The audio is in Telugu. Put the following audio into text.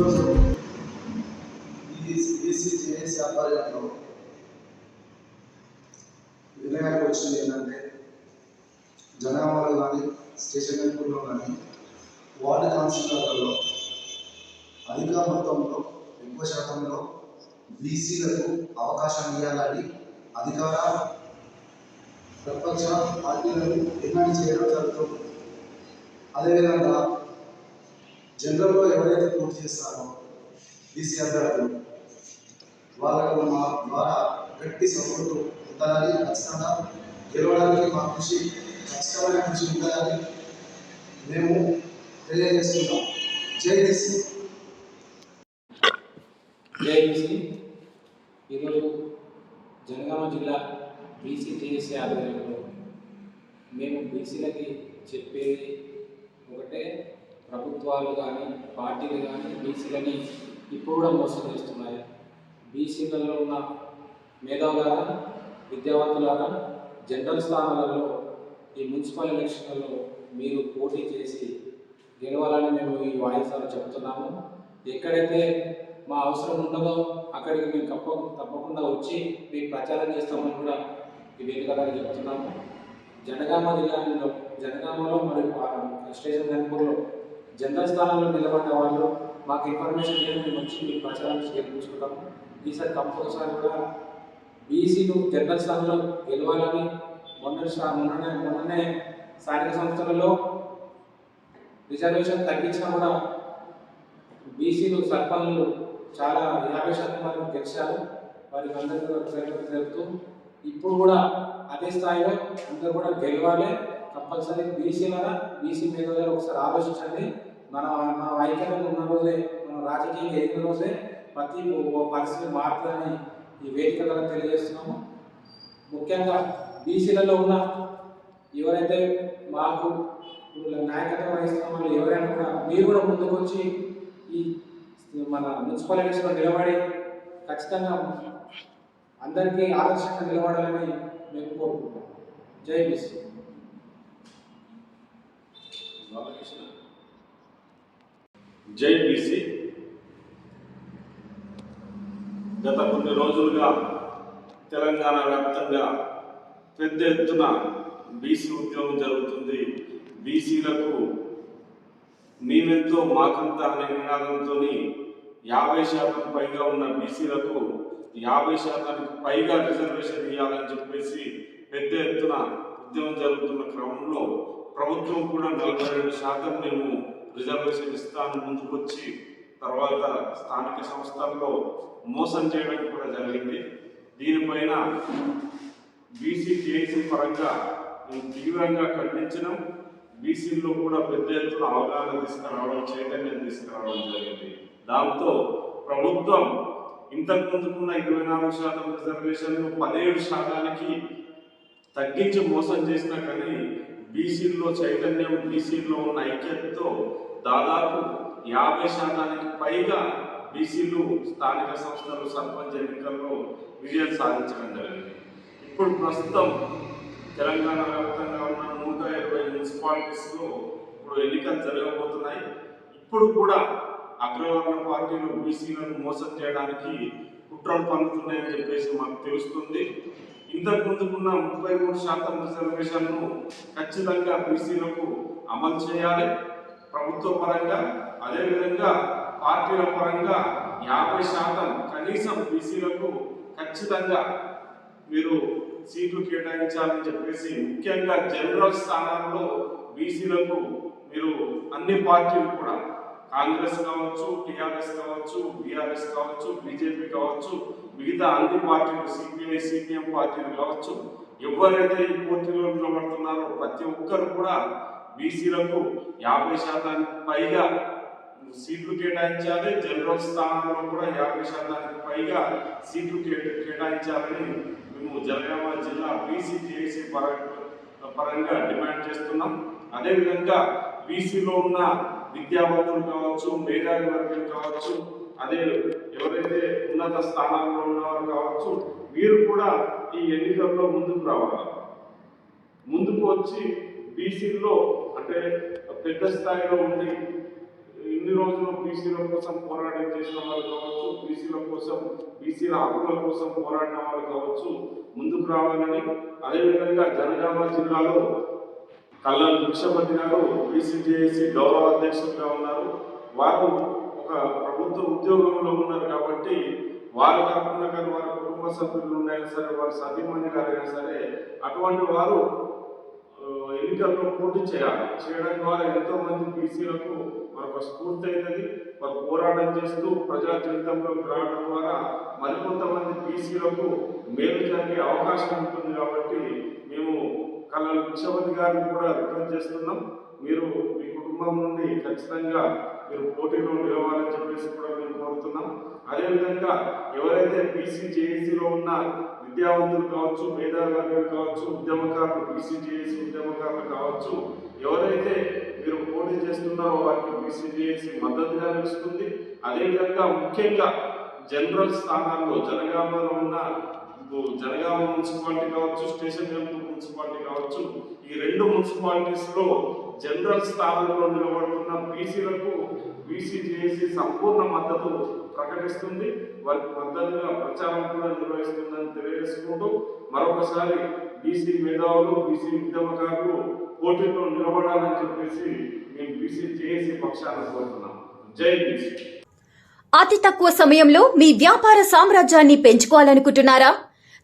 ఈరోజు ఈ బీసీ ఆధ్వర్యంలో నిర్ణయానికి వచ్చింది ఏంటంటే జనాభాలో కానీ స్టేషన్ గన్పూర్లో కానీ వార్డు కౌన్సిలర్లలో అధిక మొత్తంలో ఎక్కువ శాతంలో బీసీలకు అవకాశం ఇవ్వాలని అధికార ప్రపంచ పార్టీలను డిమాండ్ చేయడం జరుగుతుంది. అదేవిధంగా జనరల్లో ఎవరైతే పూర్తి చేస్తారో బీసీ అభ్యర్థులు వాళ్ళకు మా ద్వారా గట్టి సపోర్టు ఉండాలని ఖచ్చితంగా గెలవడానికి మా కృషి ఖచ్చితమైన కృషి ఉండాలని మేము తెలియజేస్తున్నాం. జై బీసీ జేబీసీ ఈరోజు జనగామ జిల్లా బీసీ టీఎస్సీ ఆధ్వర్యంలో మేము బీసీలకి చెప్పేది ఒకటే. ప్రభుత్వాలు కానీ పార్టీలు కానీ బీసీలని ఇప్పుడు కూడా మోసం చేస్తున్నాయి. బీసీలలో ఉన్న మేధావులారా విద్యావంతులారా జనరల్ స్థానాలలో ఈ మున్సిపల్ ఎలక్షన్లలో మీరు పోటీ చేసి గెలవాలని మేము ఈ వాయిసాలు చెప్తున్నాము. ఎక్కడైతే మా అవసరం ఉండదో అక్కడికి మేము తప్ప తప్పకుండా వచ్చి మీ ప్రచారం చేస్తామని కూడా ఈ వేదిక ద్వారా చెప్తున్నాము. జనగామ జిల్లాలో జనగామలో మరియు స్టేషన్ జనపూర్లో జనరల్ స్థానంలో నిలబడ్డ వాళ్ళు మాకు ఇన్ఫర్మేషన్ ఇవ్వడం మేము వచ్చి మీ ప్రచారం చేయించుకుంటాము ఈసారి కంపల్సరీ కూడా బీసీలు జనరల్ స్థానంలో గెలవాలని మొన్న మొన్ననే మొన్ననే స్థానిక సంస్థలలో రిజర్వేషన్ తగ్గించినా కూడా బీసీలు సర్పంచులు చాలా యాభై శాతం వరకు గెలిచారు. వారికి అందరికీ తెలుపుతూ ఇప్పుడు కూడా అదే స్థాయిలో అందరూ కూడా గెలవాలి. కంపల్సరీ బీసీలరా బీసీ మీద ఒకసారి ఆలోచించండి. మన మన వైఖరిలో ఉన్న రోజే మన రాజకీయంగా ఎదిగిన రోజే ప్రతి పరిస్థితి మారుతుందని ఈ వేదిక ద్వారా తెలియజేస్తున్నాము. ముఖ్యంగా బీసీలలో ఉన్న ఎవరైతే మాకు నాయకత్వం వహిస్తున్న వాళ్ళు ఎవరైనా కూడా మీరు కూడా ముందుకు వచ్చి ఈ మన మున్సిపల్ ఎలక్షన్లో నిలబడి ఖచ్చితంగా అందరికీ ఆదర్శంగా నిలబడాలని మేము కోరుకుంటున్నాం. జై బీసీ. జై బీసీ గత కొన్ని రోజులుగా తెలంగాణ వ్యాప్తంగా పెద్ద ఎత్తున బీసీ ఉద్యోగం జరుగుతుంది. బీసీలకు మేమెంతో మాకంత అనే నినాదంతో యాభై శాతం పైగా ఉన్న బీసీలకు యాభై శాతానికి పైగా రిజర్వేషన్ ఇవ్వాలని చెప్పేసి పెద్ద ఎత్తున ఉద్యమం జరుగుతున్న క్రమంలో ప్రభుత్వం కూడా నలభై రెండు శాతం మేము రిజర్వేషన్ ఇస్తాను ముందుకొచ్చి తర్వాత స్థానిక సంస్థల్లో మోసం చేయడం కూడా జరిగింది. దీనిపైన బీసీ జేఏసీ పరంగా మేము తీవ్రంగా ఖండించడం బీసీల్లో కూడా పెద్ద ఎత్తున అవగాహన తీసుకురావడం చైతన్యం తీసుకురావడం జరిగింది. దాంతో ప్రభుత్వం ఇంతకు ముందుకున్న ఇరవై నాలుగు శాతం రిజర్వేషన్లు పదిహేడు శాతానికి తగ్గించి మోసం చేసినా కానీ బీసీల్లో చైతన్యం బీసీలో ఉన్న ఐక్యతతో దాదాపు యాభై శాతానికి పైగా బీసీలు స్థానిక సంస్థలు సర్పంచ్ ఎన్నికల్లో విజయం సాధించడం జరిగింది. ఇప్పుడు ప్రస్తుతం తెలంగాణ వ్యాప్తంగా ఉన్న నూట ఇరవై మున్సిపాలిటీస్లో ఇప్పుడు ఎన్నికలు జరగబోతున్నాయి. ఇప్పుడు కూడా అగ్రవర్ణ పార్టీలు బీసీలను మోసం చేయడానికి కుట్రలు పన్నుతున్నాయని చెప్పేసి మాకు తెలుస్తుంది. ఇంతకు ముందుకున్న ముప్పై మూడు శాతం రిజర్వేషన్ను ఖచ్చితంగా బీసీలకు అమలు చేయాలి. ప్రభుత్వ పరంగా అదేవిధంగా పార్టీల పరంగా యాభై శాతం కనీసం బీసీలకు ఖచ్చితంగా మీరు సీట్లు కేటాయించాలని చెప్పేసి ముఖ్యంగా జనరల్ స్థానాల్లో బీసీలకు మీరు అన్ని పార్టీలు కూడా కాంగ్రెస్ కావచ్చు టీఆర్ఎస్ కావచ్చు బీఆర్ఎస్ కావచ్చు బీజేపీ కావచ్చు మిగతా అన్ని పార్టీలు సిపిఐ సిపిఎం పార్టీలు కావచ్చు ఎవరైతే ఈ పోటీలో నిలబడుతున్నారో ప్రతి ఒక్కరు కూడా బీసీలకు యాభై శాతానికి పైగా సీట్లు కేటాయించాలి జనరల్ స్థానంలో కూడా యాభై శాతానికి పైగా సీట్లు కేటాయించాలని మేము జనగామ జిల్లా బీసీ జేఏసీ పరంగా పరంగా డిమాండ్ చేస్తున్నాం. అదేవిధంగా బీసీలో ఉన్న విద్యావంతులు కావచ్చు మేధావి వర్గం కావచ్చు అదే ఎవరైతే ఉన్నత స్థానాల్లో ఉన్నవారు కావచ్చు మీరు కూడా ఈ ఎన్నికల్లో ముందుకు రావాలి. ముందుకు వచ్చి బీసీల్లో అంటే పెద్ద స్థాయిలో ఉండి ఇన్ని రోజులు బీసీల కోసం పోరాటం చేసిన వాళ్ళు కావచ్చు బీసీల కోసం బీసీల హక్కుల కోసం పోరాడిన వాళ్ళు కావచ్చు ముందుకు రావాలని అదేవిధంగా జనగామ జిల్లాలో కల్లాల భిక్షపతి గారు బీసీజేఏసీ గౌరవ అధ్యక్షులుగా ఉన్నారు. వారు ఒక ప్రభుత్వ ఉద్యోగంలో ఉన్నారు కాబట్టి వారు కాకుండా కానీ వారి కుటుంబ సభ్యులు ఉన్నాయా సరే వారి సతీమణి గారైనా సరే అటువంటి వారు ఎన్నికల్లో పోటీ చేయాలి. చేయడం ద్వారా ఎంతో మంది బీసీలకు మరొక స్ఫూర్తి అయినది. వారు పోరాటం చేస్తూ ప్రజా జీవితంలోకి రావడం ద్వారా మరికొంతమంది బీసీలకు మేలు జరిగే అవకాశం ఉంటుంది కాబట్టి మేము కళల విశ్వపతి గారిని కూడా రిక్వెస్ట్ చేస్తున్నాం. మీరు మీ కుటుంబం నుండి ఖచ్చితంగా మీరు పోటీలో నిలవాలని చెప్పేసి కూడా మేము కోరుతున్నాం. అదేవిధంగా ఎవరైతే బీసీ జేఏసీలో ఉన్న విద్యావంతులు కావచ్చు మేధావర్గాలు కావచ్చు ఉద్యమకారులు బీసీ జేఏసీ ఉద్యమకారులు కావచ్చు ఎవరైతే మీరు పోటీ చేస్తున్నారో వారికి బీసీ జేఏసీ మద్దతుగా నిలుస్తుంది అదేవిధంగా ముఖ్యంగా జనరల్ స్థానాల్లో జనగామలో ఉన్న జనగామ మున్సిపాలిటీ కావచ్చు స్టేషన్ టెంపుల్ మున్సిపాలిటీ కావచ్చు ఈ రెండు మున్సిపాలిటీస్లో జనరల్ స్థానంలో నిలబడుతున్న బీసీలకు బీసీ చేసి సంపూర్ణ మద్దతు ప్రకటిస్తుంది. వారికి మద్దతుగా ప్రచారం కూడా నిర్వహిస్తుందని తెలియజేసుకుంటూ మరొకసారి బీసీ మేధావులు బీసీ ఉద్యమకారులు పోటీలో నిలబడాలని చెప్పేసి మేము బీసీ చేసి పక్షాన కోరుతున్నాం. జై బీసీ. అతి తక్కువ సమయంలో మీ వ్యాపార సామ్రాజ్యాన్ని పెంచుకోవాలనుకుంటున్నారా?